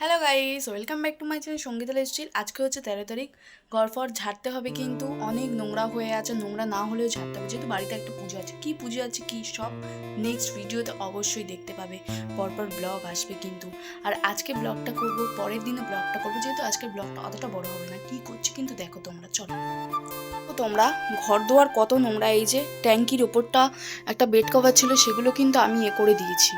Hello guys welcome back to my channel Sangeeta lifestyle আজকে হচ্ছে তেরো তারিখ। গড়ফর ঝাড়তে হবে কিন্তু অনেক নোংরা হয়ে আছে। নোংরা না হলেও ঝাড়তে হবে। যেহেতু বাড়িতে একটা পুজো আছে। কী পুজো আছে, কী সব নেক্সট ভিডিওতে অবশ্যই দেখতে পাবে। পরপর ব্লগ আসবে কিন্তু। আর আজকে ব্লগটা করব, পরের দিনে ব্লগটা করব। যেহেতু আজকে ব্লগটা অতটা বড় হবে না। কী করছি কিন্তু দেখো তোমরা, চলো। তোমরা, ঘর দোয়ার কত নোংরা, এই যে ট্যাঙ্কির ওপরটা একটা বেড কভার ছিল, সেগুলো কিন্তু আমি এ করে দিয়েছি।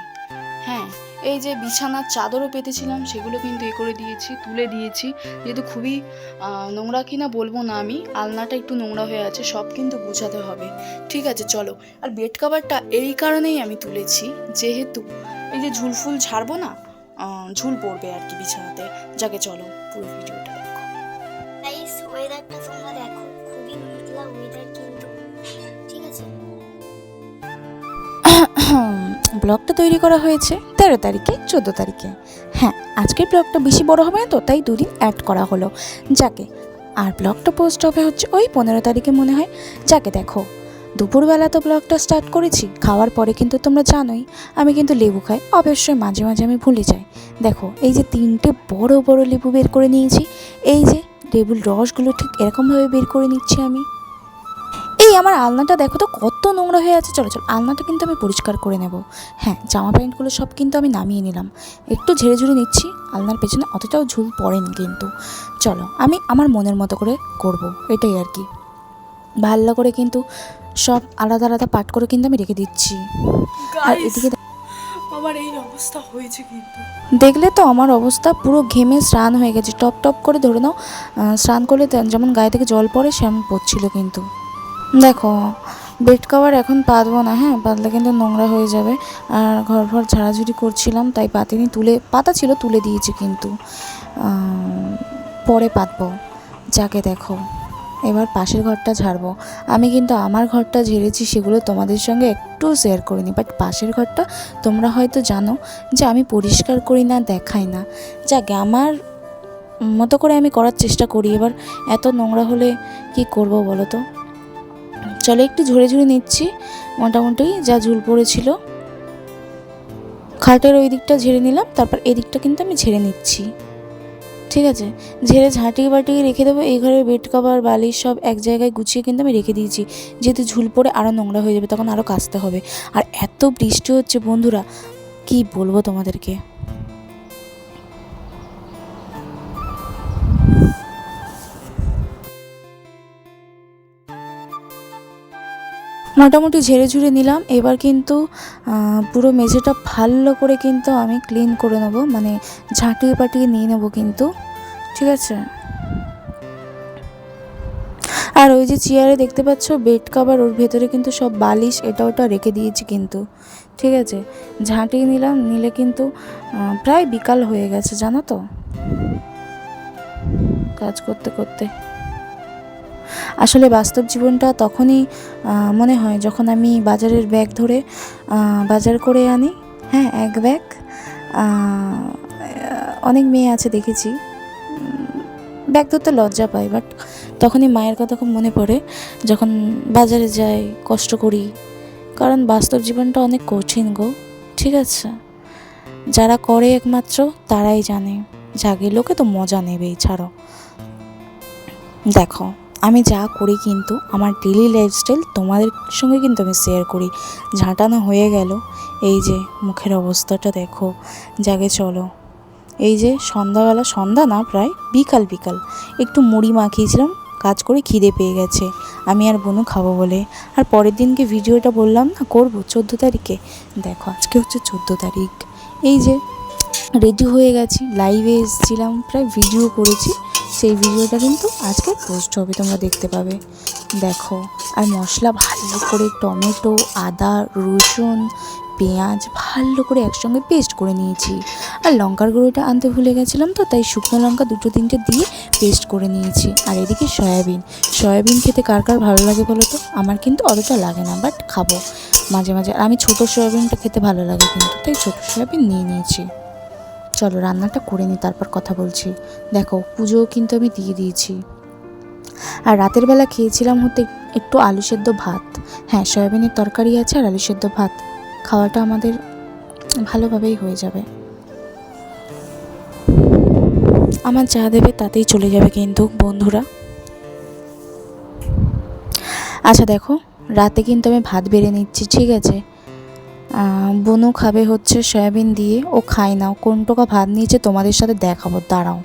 হ্যাঁ এই যে বিছানার চাদরও পেতেছিলাম, সেগুলো কিন্তু এ করে দিয়েছি, তুলে দিয়েছি। যেহেতু খুবই নোংরা কিনা বলব না আমি, আলনাটা একটু নোংরা হয়ে আছে, সব কিন্তু গুছাতে হবে। ঠিক আছে, চলো। আর বেড কভারটা এই কারণেই আমি তুলেছি, যেহেতু এই যে ঝুলফুল ঝাড়বো না ঝুল পড়বে আর কি বিছানাতে। যাকে চলো, পুরো ভিডিওটা দেখো। ওয়েদারটা ব্লগটা তৈরি করা হয়েছে তেরো তারিখে, চোদ্দ তারিখে। হ্যাঁ আজকের ব্লগটা বেশি বড় হবে না তো, তাই দুদিন অ্যাড করা হলো। যাকে, আর ব্লগটা পোস্ট হবে হচ্ছে ওই পনেরো তারিখে মনে হয়। যাকে দেখো, দুপুরবেলা তো ব্লগটা স্টার্ট করেছি, খাওয়ার পরে কিন্তু তোমরা জানোই, আমি কিন্তু লেবু খাই। অবশ্যই মাঝে মাঝে আমি ভুলে যাই। দেখো, এই যে তিনটে বড় বড় লেবু বের করে নিয়েছি, এই যে লেবুর রসগুলো ঠিক এরকমভাবে বের করে নিচ্ছি আমি। এই আমার আলনাটা দেখো তো কত নোংরা হয়ে আছে। চলো চলো আলনাটা কিন্তু আমি পরিষ্কার করে নেব। হ্যাঁ জামা প্যান্টগুলো সব কিন্তু আমি নামিয়ে নিলাম। একটু ঝেড়ে ঝুড়ে নিচ্ছি আলনার পেছনে অতটাও ঝুল পড়েনি কিন্তু। চলো আমি আমার মনের মতো করে করব এটাই আর কি। ভালো করে কিন্তু সব আলাদা আলাদা পাট করে কিন্তু আমি রেখে দিচ্ছি। আর এদিকে আমার এই অবস্থা হয়েছে কিন্তু। দেখলে তো আমার অবস্থা পুরো ঘেমে স্নান হয়ে গেছে। টপ টপ করে ধরে নাও স্নান করলে যেমন গায়ে থেকে জল পড়ে সেমন পড়ছিল কিন্তু। দেখো বেড কভার এখন পাতবো না হ্যাঁ? পাতলে কিন্তু নোংরা হয়ে যাবে। আর ঘর ঘর ঝাড়াঝুড়ি করছিলাম, তাই পাতিনি, তুলে, পাতা ছিল, তুলে দিয়েছি কিন্তু। পরে পাতবো। যাকে দেখো, এবার পাশের ঘরটা ঝাড়বো। আমি কিন্তু আমার ঘরটা ঝেড়েছি, সেগুলো তোমাদের সঙ্গে একটু শেয়ার করিনি বাট পাশের ঘরটা তোমরা হয়তো জানো যে আমি পরিষ্কার করি না, দেখাই না। যাকে, আমার মতো করে আমি করার চেষ্টা করি। এবার এত নোংরা হলে কি করব বলো তো? চলো একটু ঝরে ঝরে নিচ্ছি। মোটামুটি যা ঝুল পড়েছিল। খাটের ওই দিকটা ঝেড়ে নিলাম, তারপর এদিকটা কিন্তু আমি ঝেড়ে নিচ্ছি। ঠিক আছে? ঝেড়ে ঝাঁটিয়ে বাটিয়ে রেখে দেবো, এই ঘরের বেড কভার বালিশ সব এক জায়গায় গুছিয়ে কিন্তু আমি রেখে দিয়েছি। যেহেতু ঝুল পড়ে আরও নোংরা হয়ে যাবে, তখন আরও কাচতে হবে। আর এত বৃষ্টি হচ্ছে, বন্ধুরা, কি বলব তোমাদেরকে? মোটামুটি ঝেড়ে ঝুড়ে নিলাম। এবার কিন্তু পুরো মেঝেটা ভালো করে কিন্তু আমি ক্লিন করে নেব। মানে ঝাঁটিয়ে পাটিয়ে নিয়ে নেব কিন্তু। ঠিক আছে? আর ওই যে চেয়ারে দেখতে পাচ্ছ বেড কাভার ওর ভেতরে কিন্তু সব বালিশ, এটা ওটা রেখে দিয়েছি কিন্তু। ঠিক আছে? ঝাঁটিয়ে নিলাম, নিলে কিন্তু প্রায় বিকাল হয়ে গেছে, জানো তো? কাজ করতে করতে। আসলে বাস্তব জীবনটা তখনই মনে হয় যখন আমি বাজারের ব্যাগ ধরে বাজার করে আনি হ্যাঁ এক ব্যাগ অনেক মেয়ে আছে দেখেছি ব্যাগ ধরতে লজ্জা পাই বাট তখনই মায়ের কথা খুব মনে পড়ে, যখন বাজারে যাই, কষ্ট করি, কারণ বাস্তব জীবনটা অনেক কঠিন গো, ঠিক আছে? যারা করে একমাত্র, তারাই জানে জাগে লোকে তো মজা নেবেই, ছাড়ো। দেখো। আমি যা করি কিন্তু আমার ডেলি লাইফস্টাইল তোমাদের সঙ্গে কিন্তু আমি শেয়ার করি। ঝাঁটানো হয়ে গেল। এই যে মুখের অবস্থাটা দেখো। জাগে চলো। এই যে সন্ধ্যাবেলা, সন্ধ্যা না, প্রায় বিকাল বিকাল। একটু মুড়ি মাখিয়েছিলাম, কাজ করে খিদে পেয়ে গেছে। আমি আর বনু খাব বলে। আর পরের দিনকে ভিডিওটা বললাম না, করব চোদ্দ তারিখে। দেখো, আজকে হচ্ছে চোদ্দ তারিখ। এই যে রেডি হয়ে গেছি লাইভে এসেছিলাম, প্রায় ভিডিও করেছি। সেই ভিডিওটা কিন্তু আজকে পোস্ট হবে, তোমরা দেখতে পাবে। দেখো, আর মশলা ভালো করে টমেটো, আদা, রসুন, পেঁয়াজ ভালো করে একসঙ্গে পেস্ট করে নিয়েছি। আর লঙ্কার গুঁড়োটা আনতে ভুলে গেছিলাম তো, তাই শুকনো লঙ্কা দুটো তিনটে দিয়ে পেস্ট করে নিয়েছি। আর এদিকে সয়াবিন। সয়াবিন খেতে কার কার ভালো লাগে বলো তো? আমার কিন্তু অতটা লাগে না বাট খাব। মাঝে মাঝে। আর আমি ছোটো সয়াবিনটা খেতে ভালো লাগে কিন্তু, তাই ছোটো সয়াবিন নিয়ে নিয়েছি। চলো রান্নাটা করে নিই তারপর কথা বলছি। দেখো, পুজোও কিন্তু আমি দিয়ে দিয়েছি। আর রাতের বেলা খেয়েছিলাম হতে একটু আলু সেদ্ধ ভাত। হ্যাঁ সয়াবিনের তরকারি আছে আর আলু সেদ্ধ ভাত। খাওয়াটা আমাদের ভালোভাবেই হয়ে যাবে। আমার যা দেবে তাতেই চলে যাবে কিন্তু, বন্ধুরা। আচ্ছা দেখো, রাতে কিন্তু আমি ভাত বেড়ে নিচ্ছি, ঠিক আছে? বনু খাবে হচ্ছে সয়াবিন দিয়ে, ও খায় না। কোন টোকা ভাত নিয়েছে তোমাদের সাথে দেখাবো, দাঁড়াও।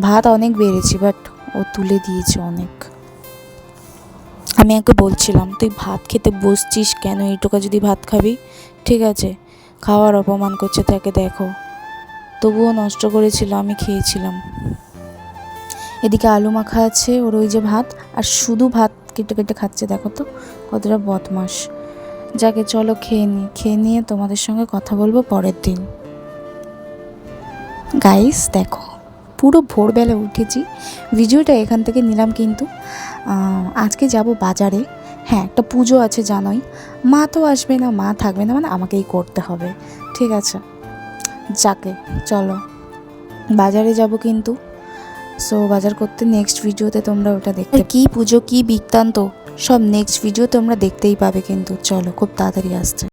ভাত অনেক বেড়েছি বাট ও তুলে দিয়েছে অনেক। আমি ওকে বলছিলাম, তুই ভাত খেতে বসছিস কেন? এই টোকা যদি ভাত খাবি, ঠিক আছে? খাওয়ার অপমান করছে, তাকে দেখো। তবুও নষ্ট করেছিল, আমি খেয়েছিলাম। এদিকে আলু মাখা আছে, ওর ওই যে ভাত, আর শুধু ভাত কেটে কেটে খাচ্ছে, দেখো তো, কতটা বদমাস যাকে চলো খেয়ে নিই খেয়ে নিয়ে তোমাদের সঙ্গে কথা বলব পরের দিন। গাইস দেখো, পুরো ভোরবেলা উঠেছি। ভিডিওটা এখান থেকে নিলাম কিন্তু আজকে যাব বাজারে। হ্যাঁ একটা পুজো আছে জানোই। মা তো আসবে না, মা থাকবে না মানে আমাকেই করতে হবে। ঠিক আছে? যাকে, চলো। বাজারে যাব কিন্তু। সো বাজার করতে নেক্সট ভিডিওতে তোমরা ওটা দেখতে কি পুজো, কি বৃত্তান্ত? সব নেক্সট ভিডিও তোমরা দেখতেই পাবে কিন্তু। চলো খুব তাড়াতাড়ি আসছে।